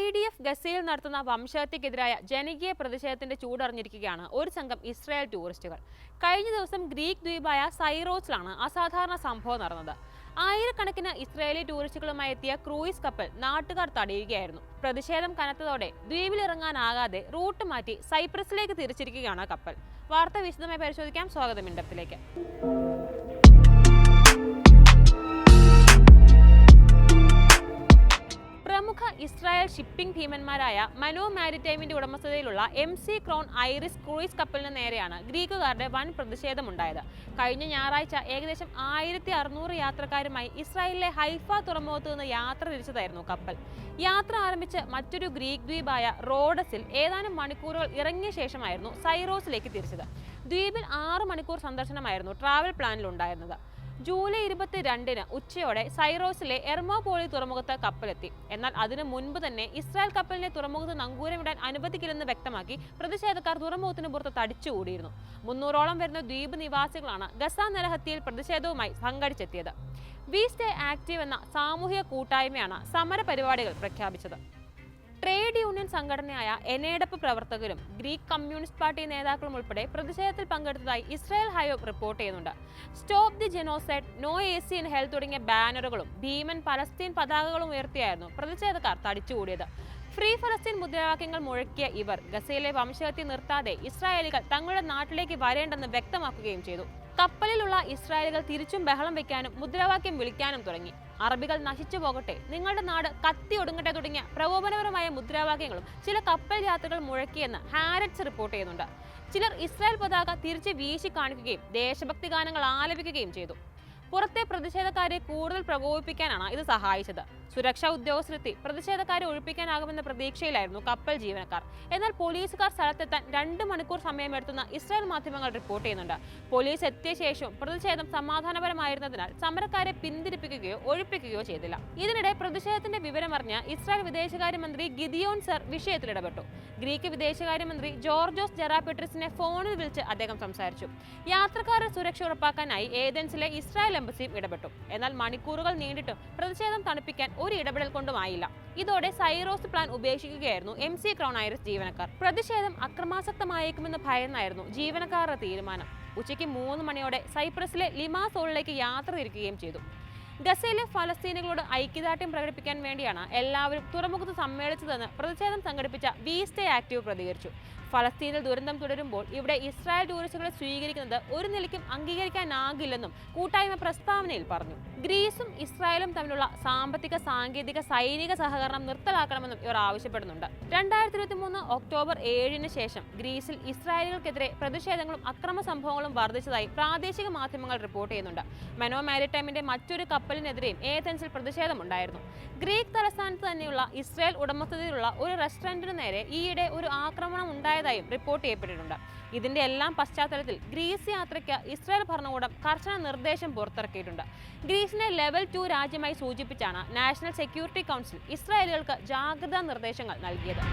I D F ഗസയിൽ നടത്തുന്ന വംശഹത്യക്കെതിരായ ജനകീയ പ്രതിഷേധത്തിന്റെ ചൂടറിഞ്ഞിരിക്കുകയാണ് ഒരു സംഘം ഇസ്രായേൽ ടൂറിസ്റ്റുകൾ. കഴിഞ്ഞ ദിവസം ഗ്രീക്ക് ദ്വീപായ സൈറോസിലാണ് അസാധാരണ സംഭവം നടന്നത്. ആയിരക്കണക്കിന് ഇസ്രായേലി ടൂറിസ്റ്റുകളുമായി എത്തിയ ക്രൂയിസ് കപ്പൽ നാട്ടുകാർ തടയുകയായിരുന്നു. പ്രതിഷേധം കനത്തതോടെ ദ്വീപിലിറങ്ങാനാകാതെ റൂട്ട് മാറ്റി സൈപ്രസിലേക്ക് തിരിച്ചിരിക്കുകയാണ് കപ്പൽ. വാർത്ത വിശദമായി പരിശോധിക്കാം. സ്വാഗതം ഇൻഡപ്തിലേക്ക്. പ്രമുഖ ഇസ്രായേൽ ഷിപ്പിംഗ് ഭീമന്മാരായ മനോ മാരിടൈമിന്റെ ഉടമസ്ഥതയിലുള്ള M C Crown Iris cruise കപ്പലിന് നേരെയാണ് ഗ്രീക്കുകാരുടെ വൻ പ്രതിഷേധമുണ്ടായത്. കഴിഞ്ഞ ഞായറാഴ്ച ഏകദേശം ആയിരത്തി അറുന്നൂറ് യാത്രക്കാരുമായി ഇസ്രായേലിലെ ഹൈഫ തുറമുഖത്ത് നിന്ന് യാത്ര തിരിച്ചതായിരുന്നു കപ്പൽ. യാത്ര ആരംഭിച്ച് മറ്റൊരു ഗ്രീക്ക് ദ്വീപായ റോഡസിൽ ഏതാനും മണിക്കൂറുകൾ ഇറങ്ങിയ ശേഷമായിരുന്നു സൈറോസിലേക്ക് തിരിച്ചത്. ദ്വീപിൽ ആറ് മണിക്കൂർ സന്ദർശനമായിരുന്നു ട്രാവൽ പ്ലാനിൽ ഉണ്ടായിരുന്നത് ജൂലൈ ഇരുപത്തിരണ്ടിന് ഉച്ചയോടെ സൈറോസിലെ എർമോപോളി തുറമുഖത്ത് കപ്പലെത്തി. എന്നാൽ അതിനു മുൻപ് തന്നെ ഇസ്രായേൽ കപ്പലിനെ തുറമുഖത്ത് നങ്കൂരമിടാൻ അനുവദിക്കില്ലെന്ന് വ്യക്തമാക്കി പ്രതിഷേധക്കാർ തുറമുഖത്തിന് പുറത്ത് തടിച്ചുകൂടിയിരുന്നു. മുന്നൂറോളം വരുന്ന ദ്വീപ് നിവാസികളാണ് ഗസ നരഹത്യയിൽ പ്രതിഷേധവുമായി സംഘടിച്ചെത്തിയത്. വി സ്റ്റേ ആക്റ്റീവ് എന്ന സാമൂഹിക കൂട്ടായ്മയാണ് സമര പരിപാടികൾ പ്രഖ്യാപിച്ചത്. ട്രേഡ് യൂണിയൻ സംഘടനയായ എനേഡപ്പ് പ്രവർത്തകരും ഗ്രീക്ക് കമ്മ്യൂണിസ്റ്റ് പാർട്ടി നേതാക്കളും ഉൾപ്പെടെ പ്രതിഷേധത്തിൽ പങ്കെടുത്തതായി ഇസ്രായേൽ ഹയോബ് റിപ്പോർട്ട് ചെയ്യുന്നുണ്ട്. Stop the genocide no A C in health തുടങ്ങിയ ബാനറുകളും ഭീമൻ പലസ്തീൻ പതാകകളും ഉയർത്തിയായിരുന്നു പ്രതിഷേധക്കാർ തടിച്ചുകൂടിയത്. ഫ്രീ ഫലസ്തീൻ മുദ്രാവാക്യങ്ങൾ മുഴക്കിയ ഇവർ ഗസയിലെ വംശഹത്യ നിർത്താതെ ഇസ്രായേലികൾ തങ്ങളുടെ നാട്ടിലേക്ക് വരേണ്ടെന്ന് വ്യക്തമാക്കുകയും ചെയ്തു. കപ്പലിലുള്ള ഇസ്രായേലുകൾ തിരിച്ചും ബഹളം വെക്കാനും മുദ്രാവാക്യം വിളിക്കാനും തുടങ്ങി. അറബികൾ നശിച്ചു പോകട്ടെ നിങ്ങളുടെ നാട് കത്തി ഒടുങ്ങട്ടെ തുടങ്ങിയ പ്രകോപനപരമായ മുദ്രാവാക്യങ്ങളും ചില കപ്പൽ യാത്രകൾ മുഴക്കിയെന്ന് ഹാരറ്റ്സ് റിപ്പോർട്ട് ചെയ്യുന്നുണ്ട്. ചിലർ ഇസ്രായേൽ പതാക തിരിച്ച് വീശി കാണിക്കുകയും ദേശഭക്തി ഗാനങ്ങൾ ആലപിക്കുകയും ചെയ്തു. പുറത്തെ പ്രതിഷേധക്കാരെ കൂടുതൽ പ്രകോപിപ്പിക്കാനാണ് ഇത് സഹായിച്ചത്. സുരക്ഷാ ഉദ്യോഗസ്ഥരെത്തി പ്രതിഷേധക്കാരെ ഒഴിപ്പിക്കാനാകുമെന്ന പ്രതീക്ഷയിലായിരുന്നു കപ്പൽ ജീവനക്കാർ. എന്നാൽ പോലീസുകാർ സ്ഥലത്തെത്താൻ രണ്ട് മണിക്കൂർ സമയമെടുത്തെന്ന് ഇസ്രായേൽ മാധ്യമങ്ങൾ റിപ്പോർട്ട് ചെയ്യുന്നുണ്ട്. പോലീസ് എത്തിയ ശേഷവും പ്രതിഷേധം സമാധാനപരമായിരുന്നതിനാൽ സമരക്കാരെ പിന്തിരിപ്പിക്കുകയോ ഒഴിപ്പിക്കുകയോ ചെയ്തില്ല. ഇതിനിടെ പ്രതിഷേധത്തിന്റെ വിവരമറിഞ്ഞ ഇസ്രായേൽ വിദേശകാര്യമന്ത്രി ഗിദിയോൺ സർ വിഷയത്തിൽ ഇടപെട്ടു ഗ്രീക്ക് വിദേശകാര്യമന്ത്രി ജോർജോസ് ജെറാപെട്രിസിനെ ഫോണിൽ വിളിച്ച് അദ്ദേഹം സംസാരിച്ചു. യാത്രക്കാരുടെ സുരക്ഷ ഉറപ്പാക്കാനായി ഏതൻസിലെ ഇസ്രായേൽ എംബസിയും ഇടപെട്ടു. എന്നാൽ മണിക്കൂറുകൾ നീണ്ടിട്ടും പ്രതിഷേധം തണുപ്പിക്കാൻ ഒരു ഇടപെടൽ കൊണ്ടുമായില്ല ഇതോടെ സൈറോസ് പ്ലാൻ ഉപേക്ഷിക്കുകയായിരുന്നു എം സി ക്രൗൺ ഐറിസ് ജീവനക്കാർ. പ്രതിഷേധം അക്രമാസക്തമായേക്കുമെന്ന് ഭയന്നായിരുന്നു ജീവനക്കാരുടെ തീരുമാനം. ഉച്ചയ്ക്ക് മൂന്ന് മണിയോടെ സൈപ്രസിലെ ലിമാസോളിലേക്ക് യാത്ര തിരിക്കുകയും ചെയ്തു. ഗസയിലെ ഫലസ്തീനുകളോട് ഐക്യദാർഢ്യം പ്രകടിപ്പിക്കാൻ വേണ്ടിയാണ് എല്ലാവരും തുറമുഖത്ത് സമ്മേളിച്ചതെന്ന് പ്രതിഷേധം സംഘടിപ്പിച്ച വി സ്റ്റേ ആക്റ്റീവ് പ്രതികരിച്ചു. ഫലസ്തീനിൽ ദുരന്തം തുടരുമ്പോൾ ഇവിടെ ഇസ്രായേൽ ടൂറിസ്റ്റുകളെ സ്വീകരിക്കുന്നത് ഒരു നിലയ്ക്കും അംഗീകരിക്കാനാകില്ലെന്നും കൂട്ടായ്മ പ്രസ്താവനയിൽ പറഞ്ഞു. ഗ്രീസും ഇസ്രായേലും തമ്മിലുള്ള സാമ്പത്തിക സാങ്കേതിക സൈനിക സഹകരണം നിർത്തലാക്കണമെന്നും ഇവർ ആവശ്യപ്പെടുന്നുണ്ട്. രണ്ടായിരത്തി ഇരുപത്തി മൂന്ന് ഒക്ടോബർ ഏഴിന് ശേഷം ഗ്രീസിൽ ഇസ്രായേലുകൾക്കെതിരെ പ്രതിഷേധങ്ങളും അക്രമ സംഭവങ്ങളും വർദ്ധിച്ചതായി പ്രാദേശിക മാധ്യമങ്ങൾ റിപ്പോർട്ട് ചെയ്യുന്നുണ്ട്. മെനോ മാരിടൈമിന്റെ മറ്റൊരു കപ്പലിനെതിരെയും ഏതൻസിൽ പ്രതിഷേധമുണ്ടായിരുന്നു. ഗ്രീക്ക് തലസ്ഥാനത്ത് തന്നെയുള്ള ഇസ്രായേൽ ഉടമസ്ഥതയിലുള്ള ഒരു റെസ്റ്റോറന്റിനു നേരെ ഈയിടെ ഒരു ആക്രമണം ഉണ്ടായതായും റിപ്പോർട്ട് ചെയ്യപ്പെട്ടിട്ടുണ്ട്. ഇതിന്റെ എല്ലാം പശ്ചാത്തലത്തിൽ ഗ്രീസ് യാത്രയ്ക്ക് ഇസ്രായേൽ ഭരണകൂടം കർശന നിർദ്ദേശം പുറത്തിറക്കിയിട്ടുണ്ട്. ഗ്രീസിനെ ലെവൽ ടു രാജ്യമായി സൂചിപ്പിച്ചാണ് നാഷണൽ സെക്യൂരിറ്റി കൗൺസിൽ ഇസ്രായേലുകൾക്ക് ജാഗ്രതാ നിർദ്ദേശങ്ങൾ നൽകിയത്.